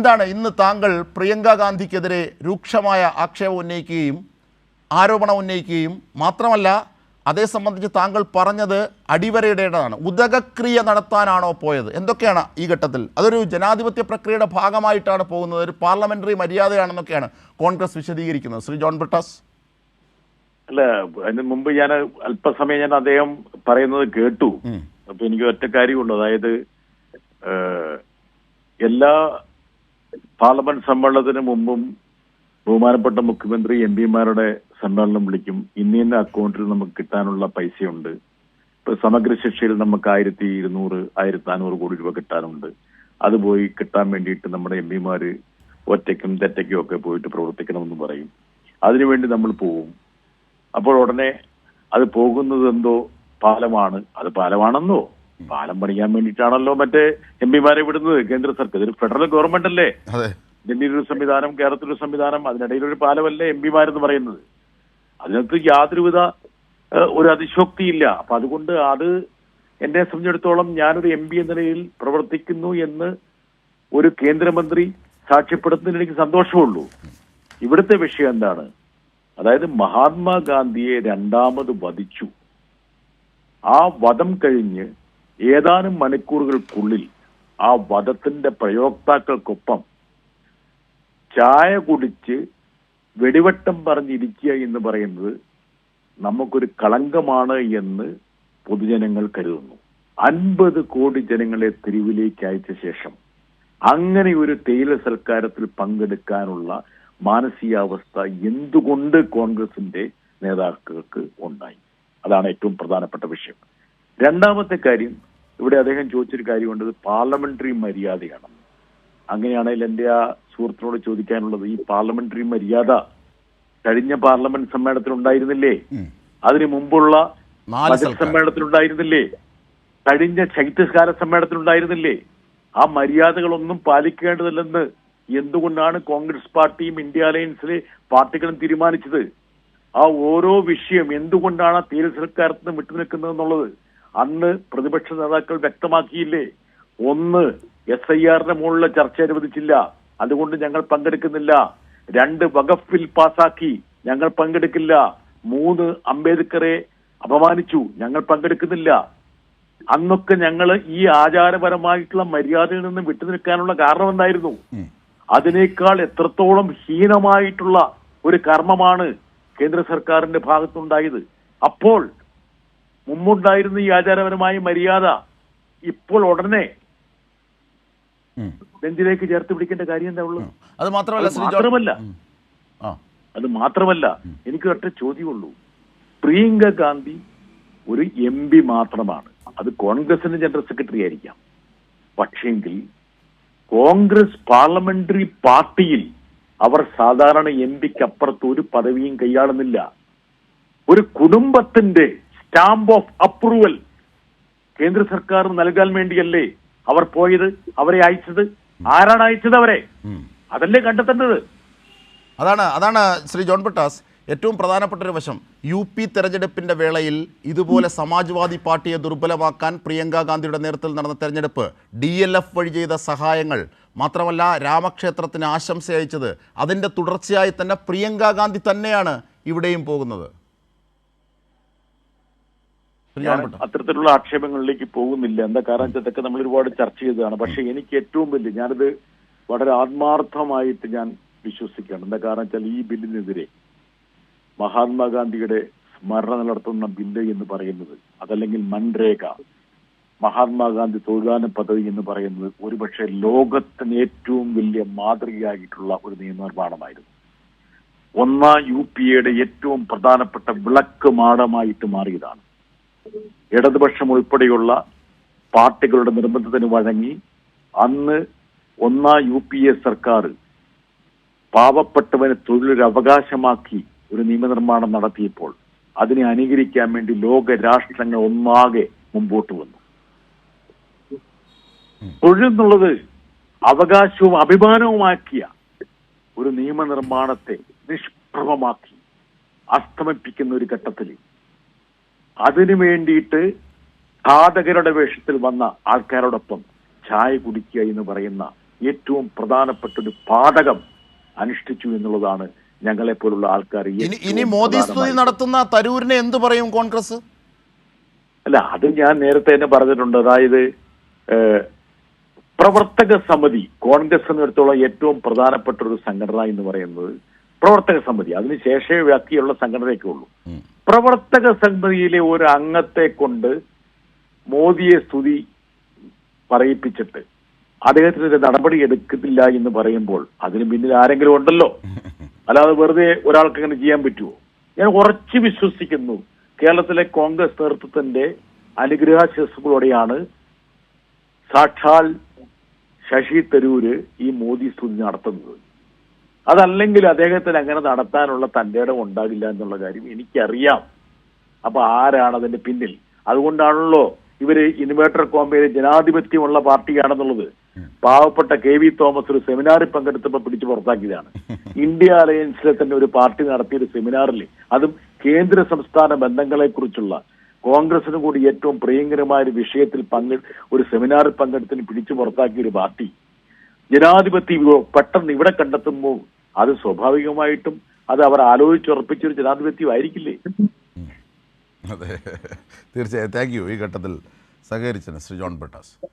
എന്താണ് ഇന്ന് താങ്കൾ പ്രിയങ്ക ഗാന്ധിക്കെതിരെ രൂക്ഷമായ ആക്ഷേപം ഉന്നയിക്കുകയും ആരോപണം ഉന്നയിക്കുകയും മാത്രമല്ല അതേ സംബന്ധിച്ച് താങ്കൾ പറഞ്ഞത് അടിവരയിടേണ്ടതാണ്. ഉദകക്രിയ നടത്താനാണോ പോയത്? എന്തൊക്കെയാണ് ഈ ഘട്ടത്തിൽ? അതൊരു ജനാധിപത്യ പ്രക്രിയയുടെ ഭാഗമായിട്ടാണ് പോകുന്നത്. ഒരു പാർലമെന്ററി മര്യാദയാണെന്നൊക്കെയാണ് കോൺഗ്രസ് വിശദീകരിക്കുന്നത്. ശ്രീ ജോൺ ബ്രിട്ടാസ്. അല്ല അതിന് മുമ്പ് ഞാൻ അല്പസമയം ഞാൻ അദ്ദേഹം പറയുന്നത് കേട്ടു. അപ്പൊ എനിക്ക് ഒറ്റ കാര്യമുണ്ട്. അതായത് എല്ലാ പാർലമെന്റ് സമ്മേളനത്തിന് മുമ്പും ബഹുമാനപ്പെട്ട മുഖ്യമന്ത്രി എം പിമാരുടെ സമ്മേളനം വിളിക്കും. ഇന്ന ഇന്ന അക്കൗണ്ടിൽ നമുക്ക് കിട്ടാനുള്ള പൈസയുണ്ട്. ഇപ്പൊ സമഗ്ര ശിക്ഷയിൽ നമുക്ക് ആയിരത്തി ഇരുന്നൂറ് ആയിരത്തി നാനൂറ് കോടി രൂപ കിട്ടാനുണ്ട്. അത് പോയി കിട്ടാൻ വേണ്ടിയിട്ട് നമ്മുടെ എം പിമാര് ഒറ്റയ്ക്കും തെറ്റയ്ക്കും ഒക്കെ പോയിട്ട് പ്രവർത്തിക്കണമെന്ന് പറയും. അതിനുവേണ്ടി നമ്മൾ പോവും. അപ്പോൾ ഉടനെ അത് പോകുന്നത് എന്തോ പാലമാണ്. അത് പാലമാണെന്നോ? പാലം പണിയാൻ വേണ്ടിയിട്ടാണല്ലോ മറ്റേ എം പിമാരെ വിടുന്നത്. കേന്ദ്ര സർക്കാർ. ഇതൊരു ഫെഡറൽ ഗവൺമെന്റ് അല്ലേ ഡൽഹിയിലൊരു സംവിധാനം കേരളത്തിലൊരു സംവിധാനം അതിനിടയിൽ ഒരു പാലമല്ലേ എം പിമാരെന്ന് പറയുന്നത്. അതിനകത്ത് യാതൊരുവിധ ഒരു അതിശോക്തിയില്ല. അപ്പൊ അതുകൊണ്ട് അത് എന്നെ സംബന്ധിച്ചിടത്തോളം ഞാനൊരു എം പി എന്ന നിലയിൽ പ്രവർത്തിക്കുന്നു എന്ന് ഒരു കേന്ദ്രമന്ത്രി സാക്ഷ്യപ്പെടുത്തുന്നതിൽ എനിക്ക് സന്തോഷമുള്ളൂ ഇവിടുത്തെ വിഷയം എന്താണ്? അതായത് മഹാത്മാഗാന്ധിയെ രണ്ടാമത് വധിച്ചു. ആ വധം കഴിഞ്ഞ് ഏതാനും മണിക്കൂറുകൾക്കുള്ളിൽ ആ വധത്തിന്റെ പ്രയോക്താക്കൾക്കൊപ്പം ചായ കുടിച്ച് വെടിവട്ടം പറഞ്ഞിരിക്കുക എന്ന് പറയുന്നത് നമുക്കൊരു കളങ്കമാണ് എന്ന് പൊതുജനങ്ങൾ കരുതുന്നു. അൻപത് കോടി ജനങ്ങളെ തെരുവിലേക്ക് അയച്ച ശേഷം അങ്ങനെ ഒരു തേയില സൽക്കാരത്തിൽ പങ്കെടുക്കാനുള്ള മാനസികാവസ്ഥ എന്തുകൊണ്ട് കോൺഗ്രസിന്റെ നേതാക്കൾക്ക് ഉണ്ടായി? അതാണ് ഏറ്റവും പ്രധാനപ്പെട്ട വിഷയം. രണ്ടാമത്തെ കാര്യം ഇവിടെ അദ്ദേഹം ചോദിച്ചൊരു കാര്യമുണ്ട്. ഇത് പാർലമെന്ററി മര്യാദയാണ്. അങ്ങനെയാണെങ്കിൽ എന്റെ ആ സുഹൃത്തിനോട് ചോദിക്കാനുള്ളത് ഈ പാർലമെന്ററി മര്യാദ കഴിഞ്ഞ പാർലമെന്റ് സമ്മേളനത്തിൽ ഉണ്ടായിരുന്നില്ലേ? അതിനു മുമ്പുള്ള സമ്മേളനത്തിൽ ഉണ്ടായിരുന്നില്ലേ? കഴിഞ്ഞ ശൈത്യകാല സമ്മേളനത്തിൽ ഉണ്ടായിരുന്നില്ലേ? ആ മര്യാദകളൊന്നും പാലിക്കേണ്ടതില്ലെന്ന് എന്തുകൊണ്ടാണ് കോൺഗ്രസ് പാർട്ടിയും ഇന്ത്യ അലയൻസിലെ പാർട്ടികളും തീരുമാനിച്ചത്? ആ ഓരോ വിഷയം എന്തുകൊണ്ടാണ് തീരസൽക്കാരത്തിന് വിട്ടുനിൽക്കുന്നത് എന്നുള്ളത് അന്ന് പ്രതിപക്ഷ നേതാക്കൾ വ്യക്തമാക്കിയില്ലേ? ഒന്ന് എസ് ഐ ആറിന്റെ മുകളിലെ ചർച്ച അനുവദിച്ചില്ല. അതുകൊണ്ട് ഞങ്ങൾ പങ്കെടുക്കുന്നില്ല. രണ്ട് വകഫിൽ ബിൽ പാസാക്കി. ഞങ്ങൾ പങ്കെടുക്കില്ല. മൂന്ന് അംബേദ്കറെ അപമാനിച്ചു. ഞങ്ങൾ പങ്കെടുക്കുന്നില്ല. അന്നൊക്കെ ഞങ്ങൾ ഈ ആചാരപരമായിട്ടുള്ള മര്യാദയിൽ നിന്ന് വിട്ടുനിൽക്കാനുള്ള കാരണം എന്തായിരുന്നു അതിനേക്കാൾ എത്രത്തോളം ഹീനമായിട്ടുള്ള ഒരു കർമ്മമാണ് കേന്ദ്ര സർക്കാരിന്റെ ഭാഗത്തുണ്ടായത്. അപ്പോൾ മുമ്പുണ്ടായിരുന്ന ഈ ആചാരപരമായ മര്യാദ ഇപ്പോൾ ഉടനെ ബെഞ്ചിലേക്ക് ചേർത്ത് പിടിക്കേണ്ട കാര്യം എന്താ ഉള്ളു അത് മാത്രമല്ല അത് മാത്രമല്ല. ആ. അത് മാത്രമല്ല എനിക്ക് ഒറ്റ ചോദ്യമുള്ളൂ. പ്രിയങ്ക ഗാന്ധി ഒരു എം പി മാത്രമാണ്. അത് കോൺഗ്രസിന്റെ ജനറൽ സെക്രട്ടറി ആയിരിക്കാം. പക്ഷെങ്കിൽ കോൺഗ്രസ് പാർലമെന്ററി പാർട്ടിയിൽ അവർ സാധാരണ എം പിക്ക് അപ്പുറത്ത് ഒരു പദവിയും കൈയാളുന്നില്ല. ഒരു കുടുംബത്തിന്റെ സ്റ്റാമ്പ് ഓഫ് അപ്രൂവൽ കേന്ദ്ര സർക്കാർ നൽകാൻ വേണ്ടിയല്ലേ അവർ പോയത് അവരെ അയച്ചത്? ആരാണ് അയച്ചത് അവരെ. അതല്ലേ കണ്ടെത്തേണ്ടത്? അതാണ് അതാണ് ശ്രീ ജോൺ പ്രട്ടാസ് ഏറ്റവും പ്രധാനപ്പെട്ട ഒരു വശം. യു പി തെരഞ്ഞെടുപ്പിന്റെ വേളയിൽ ഇതുപോലെ സമാജ്വാദി പാർട്ടിയെ ദുർബലമാക്കാൻ പ്രിയങ്ക ഗാന്ധിയുടെ നേതൃത്വത്തിൽ നടന്ന തെരഞ്ഞെടുപ്പ് ഡി എൽ എഫ് വഴി ചെയ്ത സഹായങ്ങൾ മാത്രമല്ല രാമക്ഷേത്രത്തിന് ആശംസ അയച്ചത് അതിന്റെ തുടർച്ചയായി തന്നെ പ്രിയങ്ക ഗാന്ധി തന്നെയാണ് ഇവിടെയും പോകുന്നത് ശ്രീ ജോൺ ഞാൻ ബ്രിട്ടാസ് അത്തരത്തിലുള്ള ആക്ഷേപങ്ങളിലേക്ക് പോകുന്നില്ല. എന്താ കാരണം വെച്ചാൽ ഇതൊക്കെ നമ്മൾ ഒരുപാട് ചർച്ച ചെയ്തതാണ്. പക്ഷെ എനിക്ക് ഏറ്റവും വലിയ ഞാനിത് വളരെ ആത്മാർത്ഥമായിട്ട് ഞാൻ വിശ്വസിക്കുകയാണ്. എന്താ കാരണം വെച്ചാൽ ഈ ബില്ലിനെതിരെ മഹാത്മാഗാന്ധിയുടെ സ്മരണ നടത്തുന്ന ബില്ല് എന്ന് പറയുന്നത് അതല്ലെങ്കിൽ മൻരേഖ മഹാത്മാഗാന്ധി തൊഴിലാന പദ്ധതി എന്ന് പറയുന്നത് ഒരുപക്ഷെ ലോകത്തിന് ഏറ്റവും വലിയ മാതൃകയായിട്ടുള്ള ഒരു നിയമനിർമ്മാണമായിരുന്നു. ഒന്നാം യു പി എയുടെ ഏറ്റവും പ്രധാനപ്പെട്ട വിളക്ക് മാടമായിട്ട് മാറിയതാണ്. ഇടതുപക്ഷം ഉൾപ്പെടെയുള്ള പാർട്ടികളുടെ നിർബന്ധത്തിന് വഴങ്ങി അന്ന് ഒന്നാം യു പി എ സർക്കാർ പാവപ്പെട്ടവന് തൊഴിലൊരു അവകാശമാക്കി ഒരു നിയമനിർമ്മാണം നടത്തിയപ്പോൾ അതിനെ അനുകരിക്കാൻ വേണ്ടി ലോക രാഷ്ട്രങ്ങൾ ഒന്നാകെ മുമ്പോട്ട് വന്നു. തൊഴിൽ എന്നുള്ളത് അവകാശവും അഭിമാനവുമാക്കിയ ഒരു നിയമനിർമ്മാണത്തെ നിഷ്പ്രഭമാക്കി അസ്തമിപ്പിക്കുന്ന ഒരു ഘട്ടത്തിൽ അതിനു വേണ്ടിയിട്ട് ഘാതകരുടെ വേഷത്തിൽ വന്ന ആൾക്കാരോടൊപ്പം ചായ കുടിക്കുക എന്ന് പറയുന്ന ഏറ്റവും പ്രധാനപ്പെട്ട ഒരു പാതകം അനുഷ്ഠിച്ചു എന്നുള്ളതാണ് ഞങ്ങളെ പോലുള്ള ആൾക്കാർ ഇനി മോദി സ്തുതി നടത്തുന്ന തരൂരിനെ എന്ത് പറയും കോൺഗ്രസ്? അല്ല അത് ഞാൻ നേരത്തെ തന്നെ പറഞ്ഞിട്ടുണ്ട്. അതായത് പ്രവർത്തക സമിതി കോൺഗ്രസ് എന്നിടത്തോളം ഏറ്റവും പ്രധാനപ്പെട്ട ഒരു സംഘടന എന്ന് പറയുന്നത് പ്രവർത്തക സമിതി. അതിന് ശേഷമേ വ്യാപ്തിയുള്ള സംഘടനയൊക്കെ ഉള്ളൂ. പ്രവർത്തക സംഗതിയിലെ ഒരു അംഗത്തെ കൊണ്ട് മോദിയെ സ്തുതി പറയിപ്പിച്ചിട്ട് അദ്ദേഹത്തിന് നടപടി എടുക്കുന്നില്ല എന്ന് പറയുമ്പോൾ അതിന് പിന്നിൽ ആരെങ്കിലും ഉണ്ടല്ലോ. അല്ലാതെ വെറുതെ ഒരാൾക്ക് അങ്ങനെ ചെയ്യാൻ പറ്റുമോ ഞാൻ ഉറച്ചു വിശ്വസിക്കുന്നു കേരളത്തിലെ കോൺഗ്രസ് നേതൃത്വത്തിന്റെ അനുഗ്രഹാശിസുകളോടെയാണ് സാക്ഷാൽ ശശി തരൂര് ഈ മോദി സ്തുതി നടത്തുന്നത്. അതല്ലെങ്കിൽ അദ്ദേഹത്തിന് അങ്ങനെ നടത്താനുള്ള തന്റെ ഇടം ഉണ്ടാകില്ല എന്നുള്ള കാര്യം എനിക്കറിയാം. അപ്പൊ ആരാണ് അതിന്റെ പിന്നിൽ? അതുകൊണ്ടാണല്ലോ ഇവർ ഇൻവേർട്ടർ കോമ്പയിലെ ജനാധിപത്യമുള്ള പാർട്ടിയാണെന്നുള്ളത്. പാവപ്പെട്ട കെ വി തോമസ് ഒരു സെമിനാറിൽ പങ്കെടുത്തപ്പോൾ പിടിച്ചു പുറത്താക്കിയതാണ്. ഇന്ത്യ അലയൻസിലെ തന്നെ ഒരു പാർട്ടി നടത്തിയ ഒരു സെമിനാറിൽ അതും കേന്ദ്ര സംസ്ഥാന ബന്ധങ്ങളെ കുറിച്ചുള്ള കോൺഗ്രസിന് കൂടി ഏറ്റവും പ്രിയങ്കരമായ ഒരു വിഷയത്തിൽ പങ്കെ ഒരു സെമിനാറിൽ പങ്കെടുത്തിന് പിടിച്ചു പുറത്താക്കിയ ഒരു പാർട്ടി. ജനാധിപത്യം പെട്ടെന്ന് ഇവിടെ കണ്ടെത്തുമ്പോൾ അത് സ്വാഭാവികമായിട്ടും അത് അവർ ആലോചിച്ചുറപ്പിച്ചൊരു ജനാധിപത്യമായിരിക്കില്ലേ? അതെ. തീർച്ചയായും. Thank you. ഈ ഘട്ടത്തിൽ സഹകരിച്ചതിന് ശ്രീ ജോൺ ബ്രിട്ടാസ്